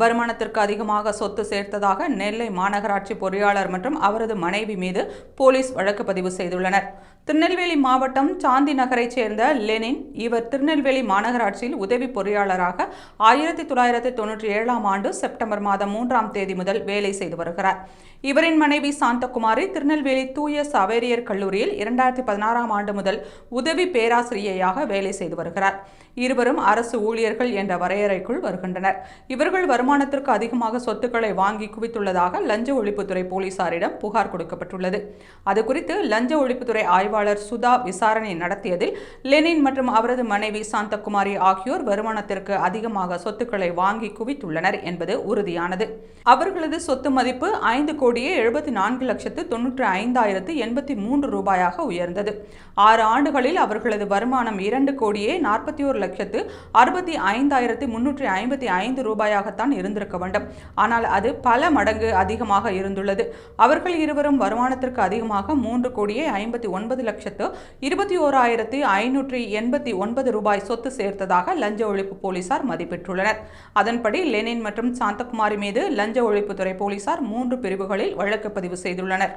வருமானத்திற்கு அதிகமாக சொத்து சேர்த்ததாக நெல்லை மாநகராட்சி பொறியாளர் மற்றும் அவரது மனைவி மீது போலீஸ் வழக்கு பதிவு செய்துள்ளனர். திருநெல்வேலி மாவட்டம் சாந்தி நகரைச் சேர்ந்த லெனின் இவர் திருநெல்வேலி மாநகராட்சியில் உதவி பொறியாளராக ஆயிரத்தி தொள்ளாயிரத்தி தொன்னூற்றி ஏழாம் ஆண்டு செப்டம்பர் மாதம் மூன்றாம் தேதி முதல் வேலை செய்து வருகிறார். இவரின் மனைவி சாந்தகுமாரி திருநெல்வேலி தூய சவேரியர் கல்லூரியில் இரண்டாயிரத்தி பதினாறாம் ஆண்டு முதல் உதவி பேராசிரியையாக வேலை செய்து வருகிறார். இருவரும் அரசு ஊழியர்கள் என்ற வரையறைக்குள் வருகின்றனர். இவர்கள் வரும் வருமானத்திற்கு அதிகமாக சொத்துக்களை வாங்கி குவித்துள்ளதாக லஞ்ச ஒழிப்புத்துறை போலீசாரிடம் புகார் கொடுக்கப்பட்டுள்ளது. அது குறித்து லஞ்ச ஒழிப்புத்துறை ஆய்வாளர் சுதா விசாரணை நடத்தியதில் லெனின் மற்றும் அவரது மனைவி சாந்தகுமாரி ஆகியோர் வருமானத்திற்கு அதிகமாக சொத்துக்களை வாங்கி குவித்துள்ளனர் என்பது உறுதியானது. அவர்களது சொத்து மதிப்பு ஐந்து கோடியே எழுபத்தி நான்கு லட்சத்து தொன்னூற்றி ஐந்தாயிரத்து எண்பத்தி மூன்று ரூபாயாக உயர்ந்தது. ஆறு ஆண்டுகளில் அவர்களது வருமானம் இரண்டு கோடியே நாற்பத்தி ஒரு லட்சத்து அறுபத்தி ஐந்தாயிரத்து முன்னூற்றி ஐம்பத்தி ஐந்து ரூபாயாகத்தான் இருந்திருக்க வேண்டும். ஆனால் அது பல மடங்கு அதிகமாக இருந்துள்ளது. அவர்கள் இருவரும் வருமானத்திற்கு அதிகமாக மூன்று கோடியே ஐம்பத்தி ஒன்பது லட்சத்து இருபத்தி ஓராயிரத்தி ஐநூற்றி எண்பத்தி ஒன்பது ரூபாய் சொத்து சேர்த்ததாக லஞ்ச ஒழிப்பு போலீசார் மதிப்பிட்டுள்ளனர். அதன்படி லெனின் மற்றும் சாந்தகுமாரி மீது லஞ்ச ஒழிப்புத்துறை போலீசார் மூன்று பிரிவுகளில் வழக்கு பதிவு செய்துள்ளனர்.